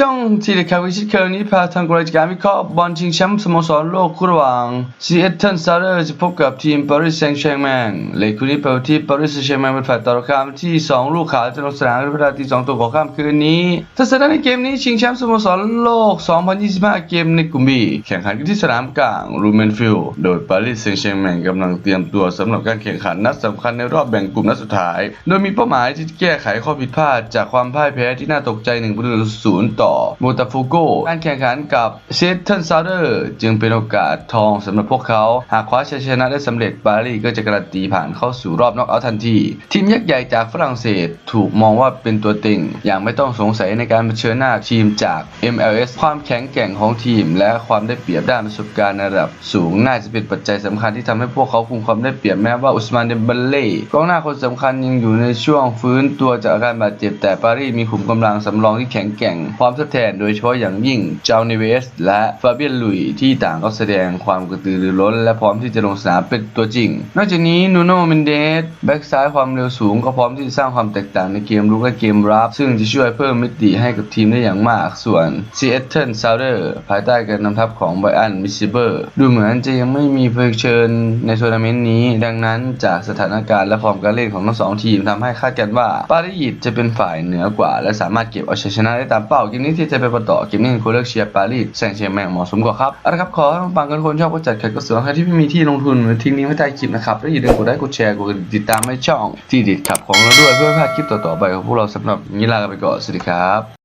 ช่องทีเด็ดข่าววิชิตเคอร์นี้พาทางรายการวิเคราะห์บอลชิงแชมป์สโมสรโลกคู่ระหว่างซีเอตเทิลซาร์เดอร์จะพบกับทีมปารีสแซงต์แชร์แมงเลยคู่นี้เปิดที่ปารีสแซงต์แชร์แมงเป็นฝ่ายต่อราคาที่ 2 ลูกขาวจะลงสนามในเวลาตี2ตัวของค่ำคืนนี้ทัศนะในเกมนี้ชิงแชมป์สโมสรโลก 2025 เกมในกลุ่ม B แข่งขันกันที่สนามกลางรูเมนฟิลด์โดยปารีสแซงต์แชร์แมงกำลังเตรียมตัวสำหรับการแข่งขันนัดสำคัญในรอบแบ่งกลุ่มนัดสุดท้าย โดยมีเป้าหมายที่จะแก้ไขข้อผิดพลาดจากความพ่ายแพ้ที่น่าตกใจ1ประตูต่อศูนย์ต่อโมตาฟูโกการแข่งขันกับเซตเทิลซาเดอร์จึงเป็นโอกาสทองสำหรับพวกเขา หากคว้าชัยชนะได้สำเร็จปารีสก็จะการันตีผ่านเข้าสู่รอบน็อกเอาท์ทันที ทีมยักษ์ใหญ่จากฝรั่งเศสถูกมองว่าเป็นตัวเต็งอย่างไม่ต้องสงสัยในการเผชิญหน้าทีมจาก MLS ความแข็งแกร่งของทีม และความได้เปรียบด้านประสบการณ์ในระดับสูงน่าจะเป็นปัจจัยสำคัญที่ทำให้พวกเขาคุมความได้เปรียบแม้ว่าอุสมานเดมเบเล่กองหน้าคนสำคัญยังอยู่ในช่วงฟื้นตัวจากอาการบาดเจ็บแต่ปารีสมีขุมกำลังสำรองที่แข็งแกร่งพร้อมทดแทนโดยเฉพาะอย่างยิ่งเจ้าเนเวสและฟาเบียนลุยที่ต่างก็แสดงความกระตือรือร้น และพร้อมที่จะลงสนามเป็นตัวจริง นอกจากนี้นูโนเมนเดสแบ็กซ้ายความเร็วสูงก็พร้อมที่จะสร้างความแตกต่างในเกมรุกและเกมรับ ซึ่งจะช่วยเพิ่มมิติให้กับทีมได้อย่างมาก ส่วน Seattle s o u n d e r ภายใต้การนำทัพของไบอันมิซิเบอร์ดูเหมือนจะยังไม่มีเผชิญในทัวร์นาเมนต์นี้ ดังนั้นจากสถานการณ์และฟอร์มการเล่นของทั้งสองทีมทำให้คาดกันว่าปารีสจะเป็นฝ่ายเหนือกว่า และสามารถเก็บเอาชัยชนะได้ตามเป้าเกมนี้ที่จะไปประต่อเกมนี้คุณเลือกเชียร์ปารีสแซงต์แชร์แมงเหมาะสมกว่าครับเอาละครับขอให้ฟังกันทุกคนชอบก็จัดขัดก็สวนใครที่ไม่มีที่ลงทุนทิ้งนี้ไว้ใต้คลิปนะครับแล้วอย่าลืมกดไลค์กดแชร์กดติดตามให้ช่องที่ดิดขับของเราด้วยเพื่อพลาดคลิปต่อๆไปของพวกเราสำหรับนี้ลาไปก่อนสวัสดีครับ